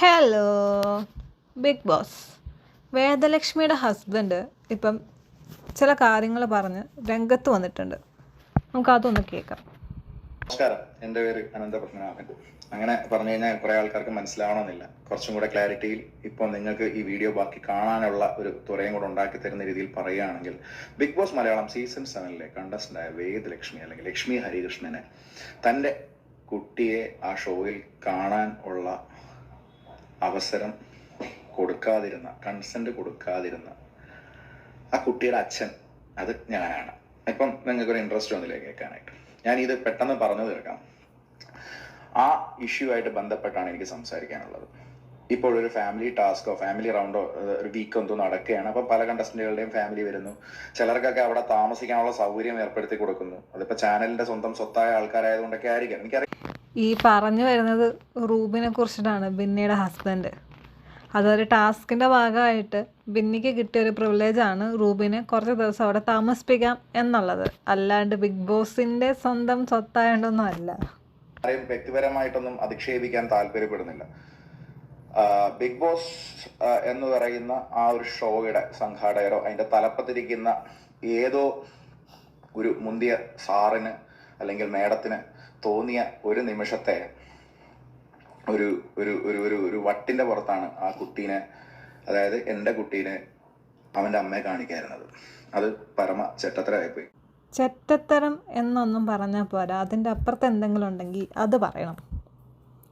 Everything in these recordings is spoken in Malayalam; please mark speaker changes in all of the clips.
Speaker 1: ഹലോ ബിഗ് ബോസ് വേദലക്ഷ്മിയുടെ ഹസ്ബൻഡ് ഇപ്പം ചില കാര്യങ്ങൾ പറഞ്ഞ് രംഗത്ത് വന്നിട്ടുണ്ട്. നമുക്ക് അതൊന്ന് കേൾക്കാം.
Speaker 2: നമസ്കാരം. എന്റെ പേര് അനന്തപത്മനാഭൻ അങ്ങനെ പറഞ്ഞു കഴിഞ്ഞാൽ കുറെ ആൾക്കാർക്ക് മനസ്സിലാവണമെന്നില്ല. കുറച്ചും കൂടെ ക്ലാരിറ്റിയിൽ ഇപ്പോൾ നിങ്ങൾക്ക് ഈ വീഡിയോ ബാക്കി കാണാനുള്ള ഒരു തുറയും കൂടെ ഉണ്ടാക്കി തരുന്ന രീതിയിൽ പറയുകയാണെങ്കിൽ ബിഗ് ബോസ് മലയാളം സീസൺ സെവനിലെ കണ്ടസ്റ്റന്റായ വേദ് ലക്ഷ്മി അല്ലെങ്കിൽ ലക്ഷ്മി ഹരികൃഷ്ണനെ തന്റെ കുട്ടിയെ ആ ഷോയിൽ കാണാൻ ഉള്ള അവസരം കൊടുക്കാതിരുന്ന കൺസെന്റ് കൊടുക്കാതിരുന്ന ആ കുട്ടിയുടെ അച്ഛൻ അത് ഞാനാണ്. ഇപ്പം നിങ്ങൾക്ക് ഒരു ഇൻട്രസ്റ്റ് വന്നില്ലേ കേൾക്കാനായിട്ട്? ഞാൻ ഇത് പെട്ടെന്ന് പറഞ്ഞു തീർക്കാം. ആ ഇഷ്യൂ ആയിട്ട് ബന്ധപ്പെട്ടാണ് എനിക്ക് സംസാരിക്കാനുള്ളത്. ഇപ്പോൾ ഒരു ഫാമിലി ടാസ്കോ ഫാമിലി റൗണ്ടോ ഒരു വീക്ക് എന്തോ നടക്കുകയാണ്. അപ്പോൾ പല കണ്ടസ്റ്റന്റുകളുടെയും ഫാമിലി വരുന്നു. ചിലർക്കൊക്കെ അവിടെ താമസിക്കാനുള്ള സൗകര്യം ഏർപ്പെടുത്തി കൊടുക്കുന്നു. അതിപ്പോൾ ചാനലിന്റെ സ്വന്തം സ്വത്തായ ആൾക്കാരായതുകൊണ്ടൊക്കെ ആയിരിക്കാം. എനിക്കറിയാം.
Speaker 1: ഈ പറഞ്ഞു വരുന്നത് റൂബിനെ കുറിച്ചിട്ടാണ് ബിന്നിയുടെ ഹസ്ബൻഡ് അതൊരു ടാസ്കിന്റെ ഭാഗമായിട്ട് ബിന്നിക്ക് കിട്ടിയ ഒരു പ്രിവിലേജാണ് റൂബിനെ കുറച്ച് ദിവസം അവിടെ താമസിപ്പിക്കാം എന്നുള്ളത്. അല്ലാണ്ട് ബിഗ് ബോസിന്റെ സ്വന്തം സ്വത്തായോണ്ടൊന്നും അല്ല.
Speaker 2: ആരെയും വ്യക്തിപരമായിട്ടൊന്നും അധിക്ഷേപിക്കാൻ താല്പര്യപ്പെടുന്നില്ല. ബിഗ് ബോസ് എന്ന് പറയുന്ന ആ ഒരു ഷോയുടെ സംഘാടകരോ അതിന്റെ തലപ്പത്തിരിക്കുന്ന ഏതോ ഒരു മുന്തിയ സാറിന് അല്ലെങ്കിൽ മേഡത്തിന് തോന്നിയ ഒരു നിമിഷത്തെ ഒരു ഒരു ഒരു ഒരു ഒരു വട്ടിന്റെ പുറത്താണ് ആ കുട്ടീനെ അതായത് എന്റെ കുട്ടീനെ അവന്റെ അമ്മയെ കാണിക്കാറുന്നത്. അത് പരമ ചെറ്റത്തരായിപ്പോയി
Speaker 1: ചെറ്റത്തരം എന്നൊന്നും പറഞ്ഞാൽ പോരാ. അതിന്റെ അപ്പുറത്ത് എന്തെങ്കിലും ഉണ്ടെങ്കിൽ അത് പറയണം.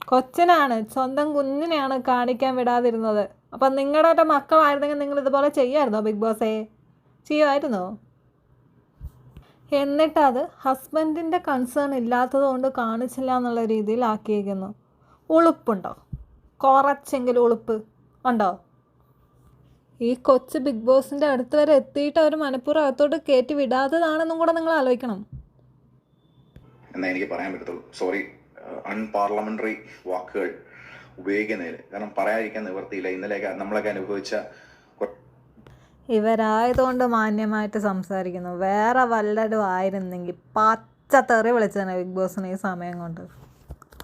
Speaker 1: കൊച്ചിനാണ് സ്വന്തം കുഞ്ഞിനെയാണ് കാണിക്കാൻ വിടാതിരുന്നത്. അപ്പം നിങ്ങളുടെ മക്കളായിരുന്നെങ്കിൽ നിങ്ങൾ ഇതുപോലെ ചെയ്യായിരുന്നോ ബിഗ് ബോസേ? ചെയ്യുമായിരുന്നോ? എന്നിട്ട് അത് ഹസ്ബൻഡിന്റെ കൺസേൺ ഇല്ലാത്തത് കൊണ്ട് കാണിച്ചില്ല എന്നുള്ള രീതിയിൽ ആക്കിയിരിക്കുന്നു. ഉളുപ്പുണ്ടോ? കുറച്ചെങ്കിലും ഉളുപ്പ് ഉണ്ടോ? ഈ കൊച്ച് ബിഗ് ബോസിന്റെ അടുത്ത് വരെ എത്തിയിട്ട് അവർ മനഃപൂർവം അകത്തോട്ട് കയറ്റി വിടാത്തതാണെന്നും കൂടെ നിങ്ങൾ ആലോചിക്കണം.
Speaker 2: എന്നേ എനിക്ക് പറയാൻ പറ്റത്തുള്ളൂ. സോറി അൺപാർലമെന്ററി വാക്കുകൾ ഉപയോഗിക്കുന്നതിൽ. കാരണം പറയാതിരിക്കാൻ നിവർത്തിയില്ല ഇന്നലെയൊക്കെ നമ്മളൊക്കെ അനുഭവിച്ച
Speaker 1: ഇവരായതുകൊണ്ട് മാന്യമായിട്ട് സംസാരിക്കുന്നു. വേറെ വല്ലതും ആയിരുന്നെങ്കിൽ പച്ചത്തെറി തെറി വിളിച്ചതന്നെ ബിഗ് ബോസിന് ഈ സമയം കൊണ്ട്.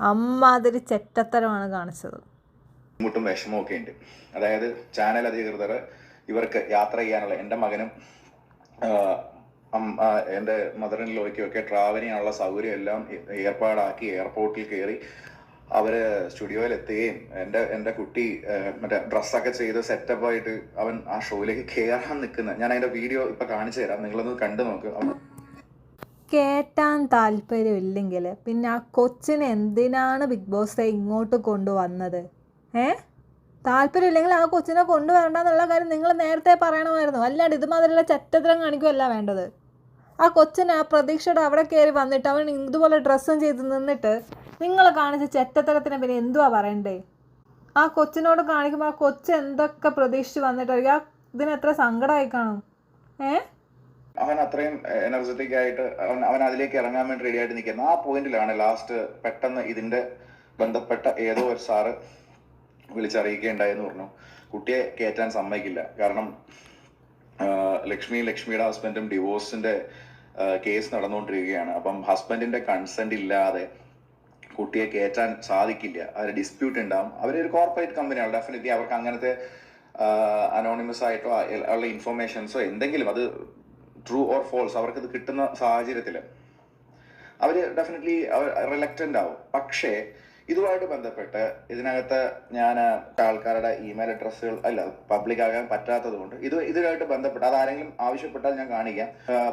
Speaker 1: അമ്മാതിരി ചെറ്റത്തരമാണ് കാണിച്ചത്.
Speaker 2: ബുദ്ധിമുട്ടും വിഷമവും ഒക്കെ ഉണ്ട്. അതായത് ചാനൽ അധികൃതർ ഇവർക്ക് യാത്ര ചെയ്യാനുള്ള എന്റെ മകനും എന്റെ മദറിൻ ലോയ്ക്കും ഒക്കെ ട്രാവൽ ചെയ്യാനുള്ള സൗകര്യം എല്ലാം ഏർപ്പാടാക്കി എയർപോർട്ടിൽ കയറി അവർ സ്റ്റുഡിയോയിൽ എത്തുകയും എന്റെ എന്റെ കുട്ടി മറ്റേ ഡ്രസ്സൊക്കെ ചെയ്ത് സെറ്റപ്പ് ആയിട്ട് അവൻ ആ ഷോയിലേക്ക് കയറാൻ നിൽക്കുന്നത് ഞാൻ അതിന്റെ വീഡിയോ ഇപ്പൊ കാണിച്ചു തരാം. നിങ്ങളൊന്ന് കണ്ടു നോക്ക്.
Speaker 1: കേട്ടാൻ താല്പര്യമില്ലെങ്കിൽ പിന്നെ ആ കൊച്ചിനെ എന്തിനാണ് ബിഗ് ബോസ് ഇങ്ങോട്ട് കൊണ്ടുവന്നത്? ഏ? താല്പര്യമില്ലെങ്കിൽ ആ കൊച്ചിനെ കൊണ്ടുവരണ്ടെന്നുള്ള കാര്യം നിങ്ങൾ നേരത്തെ പറയണമായിരുന്നു. അല്ലാണ്ട് ഇതുമാതിരിയുള്ള ചറ്റത്തരം കാണിക്കുമല്ല വേണ്ടത്. ആ കൊച്ചിനെ ആ പ്രതീക്ഷയുടെ അവിടെ കയറി വന്നിട്ട് അവൻ ഇതുപോലെ ഡ്രസ്സും ചെയ്ത് നിന്നിട്ട് നിങ്ങൾ കാണിച്ച ചെറ്റത്തരത്തിന് പിന്നെ എന്തുവാ പറയണ്ടേ? ആ കൊച്ചിനോട് കാണിക്കുമ്പോൾ ആ കൊച്ച് എന്തൊക്കെ പ്രതീക്ഷിച്ച് വന്നിട്ടായിരിക്കും? ആ ഇതിന് എത്ര സങ്കടമായി കാണും. ഏ?
Speaker 2: അവൻ അത്രയും എനർജറ്റിക് ആയിട്ട് അവൻ അവൻ അതിലേക്ക് ഇറങ്ങാൻ വേണ്ടി റെഡി ആയിട്ട് നിൽക്കുന്നത് ആ പോയിന്റിലാണ് ലാസ്റ്റ് പെട്ടെന്ന് ഇതിന്റെ ബന്ധപ്പെട്ട ഏതോ ഒരു സാറ് വിളിച്ചറിയിക്കുകയുണ്ടായെന്ന് പറഞ്ഞു. കുട്ടിയെ കയറ്റാൻ സമ്മതിക്കില്ല. കാരണം ലക്ഷ്മി ലക്ഷ്മിയുടെ ഹസ്ബൻഡും ഡിവോഴ്സിന്റെ കേസ് നടന്നുകൊണ്ടിരിക്കുകയാണ്. അപ്പം ഹസ്ബൻഡിന്റെ കൺസെന്റ് ഇല്ലാതെ കുട്ടിയെ കയറ്റാൻ സാധിക്കില്ല. അവരെ ഡിസ്പ്യൂട്ട് ഉണ്ടാവും. അവരൊരു കോർപ്പറേറ്റ് കമ്പനിയാണ് ഡെഫിനറ്റ്ലി അവർക്ക് അങ്ങനത്തെ അനോണിമസ് ആയിട്ടോ ഉള്ള ഇൻഫർമേഷൻസോ എന്തെങ്കിലും അത് ട്രൂ ഓർ ഫോൾസ് അവർക്ക് ഇത് കിട്ടുന്ന സാഹചര്യത്തിൽ അവർ ഡെഫിനറ്റ്ലി റിലക്റ്റന്റ് ആവും. പക്ഷേ ഇതുമായിട്ട് ബന്ധപ്പെട്ട് ഇതിനകത്ത് ഞാൻ ആൾക്കാരുടെ ഇമെയിൽ അഡ്രസ്സുകൾ അല്ല പബ്ലിക് ആകാൻ പറ്റാത്തത് കൊണ്ട് ഇത് ഇതുമായിട്ട് ബന്ധപ്പെട്ട് അതാരെങ്കിലും ആവശ്യപ്പെട്ടാൽ ഞാൻ കാണിക്കാം.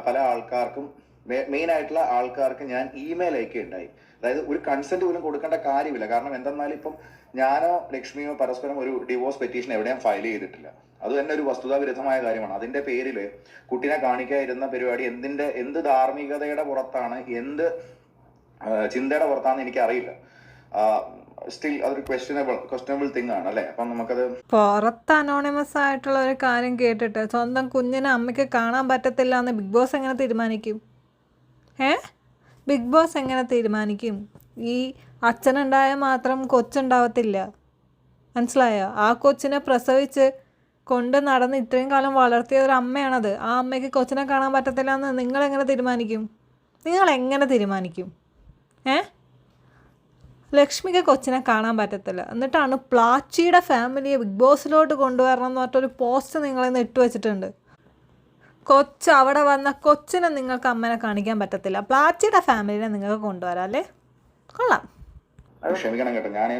Speaker 2: പല ആൾക്കാർക്കും മെയിൻ ആയിട്ടുള്ള ആൾക്കാർക്ക് ഞാൻ ഇമെയിൽ അയക്കുകയുണ്ടായി. അതായത് ഒരു കൺസെന്റ് പോലും കൊടുക്കേണ്ട കാര്യമില്ല. കാരണം എന്തെന്നാൽ ഇപ്പം ഞാനോ ലക്ഷ്മിയോ പരസ്പരം ഒരു ഡിവോഴ്സ് പെറ്റീഷൻ എവിടെയും ഫയൽ ചെയ്തിട്ടില്ല. അത് തന്നെ ഒരു വസ്തുതാവിരുദ്ധമായ കാര്യമാണ്. അതിന്റെ പേരിൽ കുട്ടീനെ കാണിക്കാതിരുന്ന പരിപാടി എന്തിന്റെ എന്ത് ധാർമ്മികതയുടെ പുറത്താണ് എന്ത് ചിന്തയുടെ പുറത്താണെന്ന് എനിക്ക് അറിയില്ല സ്റ്റിൽ അതൊരു തിങ് ആണ് അല്ലേ?
Speaker 1: പുറത്ത് അനോണിമസ് ആയിട്ടുള്ള ഒരു കാര്യം കേട്ടിട്ട് സ്വന്തം കുഞ്ഞിനെ അമ്മയ്ക്ക് കാണാൻ പറ്റത്തില്ല എന്ന് ബിഗ് ബോസ് എങ്ങനെ തീരുമാനിക്കും? ഏ? ബിഗ് ബോസ് എങ്ങനെ തീരുമാനിക്കും? ഈ അച്ഛനുണ്ടായാൽ മാത്രം കൊച്ചുണ്ടാവത്തില്ല. മനസ്സിലായോ? ആ കൊച്ചിനെ പ്രസവിച്ച് കൊണ്ട് നടന്ന് ഇത്രയും കാലം വളർത്തിയ ഒരു അമ്മയാണത്. ആ അമ്മയ്ക്ക് കൊച്ചിനെ കാണാൻ പറ്റത്തില്ല എന്ന് നിങ്ങളെങ്ങനെ തീരുമാനിക്കും? നിങ്ങൾ എങ്ങനെ തീരുമാനിക്കും? ഏ? ലക്ഷ്മിക്ക് കൊച്ചിനെ കാണാൻ പറ്റത്തില്ല. എന്നിട്ടാണ് പ്ലാച്ചിയുടെ ഫാമിലിയെ ബിഗ് ബോസിലോട്ട് കൊണ്ടുവരണം എന്ന് പറഞ്ഞിട്ടൊരു പോസ്റ്റ് നിങ്ങളിന്ന് ഇട്ട് വെച്ചിട്ടുണ്ട് കൊച്ച് അവിടെ വന്ന കൊച്ചിനെ നിങ്ങൾക്ക് അമ്മനെ കാണിക്കാൻ പറ്റത്തില്ല. പ്ലാച്ചിയുടെ ഫാമിലിനെ നിങ്ങൾക്ക് കൊണ്ടുവരാം അല്ലേ? കൊള്ളാം.
Speaker 2: ക്ഷമിക്കണം കേട്ടോ. ഞാൻ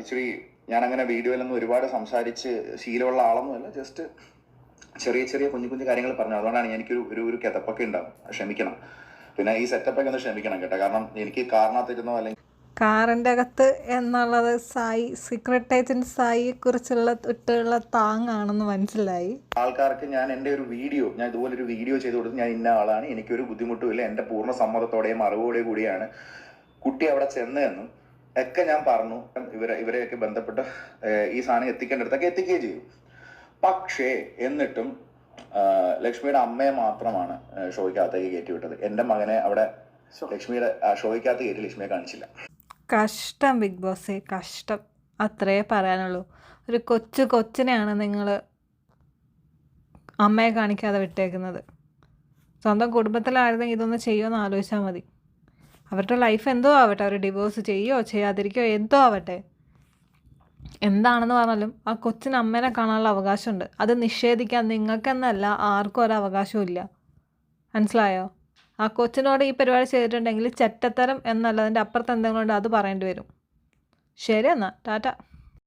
Speaker 2: ഇച്ചിരി ഞാൻ അങ്ങനെ വീഡിയോയിലൊന്നും ഒരുപാട് സംസാരിച്ച് ശീലമുള്ള ആളൊന്നുമല്ല. ജസ്റ്റ് ചെറിയ ചെറിയ കുഞ്ഞു കുഞ്ഞു കാര്യങ്ങൾ പറഞ്ഞു. അതുകൊണ്ടാണ് എനിക്കൊരു ഒരു ഒരു കിതപ്പൊക്കെ ഉണ്ടാവും. ക്ഷമിക്കണം. പിന്നെ ഈ സെറ്റപ്പൊക്കെ ഒന്ന് ക്ഷമിക്കണം കേട്ടോ. കാരണം എനിക്ക് കാരണത്തിരുന്നോ അല്ലെങ്കിൽ
Speaker 1: കാറിന്റെ അകത്ത് എന്നുള്ളത് സായി സീക്രട്ട് ഏജന്റ് സായിയെ കുറിച്ചുള്ള ഇട്ടുള്ള താങ്ങാണെന്ന് മനസ്സിലായി.
Speaker 2: ആൾക്കാർക്ക് ഞാൻ എന്റെ ഒരു വീഡിയോ ഞാൻ ഇതുപോലെ ഒരു വീഡിയോ ചെയ്ത് കൊടുത്ത് ഞാൻ ഇന്ന ആളാണ് എനിക്കൊരു ബുദ്ധിമുട്ടുമില്ല എന്റെ പൂർണ സമ്മതത്തോടെയും അറിവോടെ കൂടിയാണ്. കുട്ടി അവിടെ ചെന്നതെന്നും ഒക്കെ ഞാൻ പറഞ്ഞു. ഇവരെ ഇവരെയൊക്കെ ബന്ധപ്പെട്ട് ഈ സാധനം എത്തിക്കേണ്ടടുത്തൊക്കെ എത്തിക്കുകയും ചെയ്തു. പക്ഷേ എന്നിട്ടും ലക്ഷ്മിയുടെ അമ്മയെ മാത്രമാണ് ഷോയ്ക്കകത്തേക്ക് കയറ്റി വിട്ടത്. എന്റെ മകനെ അവിടെ ലക്ഷ്മിയുടെ ഷോയ്ക്കകത്ത് കയറ്റി ലക്ഷ്മിയെ കാണിച്ചില്ല.
Speaker 1: കഷ്ടം ബിഗ് ബോസ് കഷ്ടം. അത്രേ പറയാനുള്ളൂ. ഒരു കൊച്ചു കൊച്ചിനെയാണ് നിങ്ങൾ അമ്മയെ കാണിക്കാതെ വിട്ടേക്കുന്നത്. സ്വന്തം കുടുംബത്തിലായിരുന്നെങ്കിൽ ഇതൊന്ന് ചെയ്യുമെന്ന് ആലോചിച്ചാൽ മതി. അവരുടെ ലൈഫ് എന്തോ ആവട്ടെ. അവർ ഡിവോഴ്സ് ചെയ്യോ ചെയ്യാതിരിക്കോ എന്തോ ആവട്ടെ. എന്താണെന്ന് പറഞ്ഞാലും ആ കൊച്ചിന് അമ്മേനെ കാണാനുള്ള അവകാശമുണ്ട്. അത് നിഷേധിക്കാൻ നിങ്ങൾക്കെന്നല്ല ആർക്കും ഒരു അവകാശവും ഇല്ല. മനസ്സിലായോ? ആ കൊച്ചിനോട് ഈ പരിപാടി ചെയ്തിട്ടുണ്ടെങ്കിൽ ചെറ്റത്തരം എന്നല്ല അതിന്റെ അപ്പുറത്ത് എന്തെങ്കിലും ഉണ്ട് അത് പറയേണ്ടി വരും. ശരി എന്നാൽ ടാറ്റ.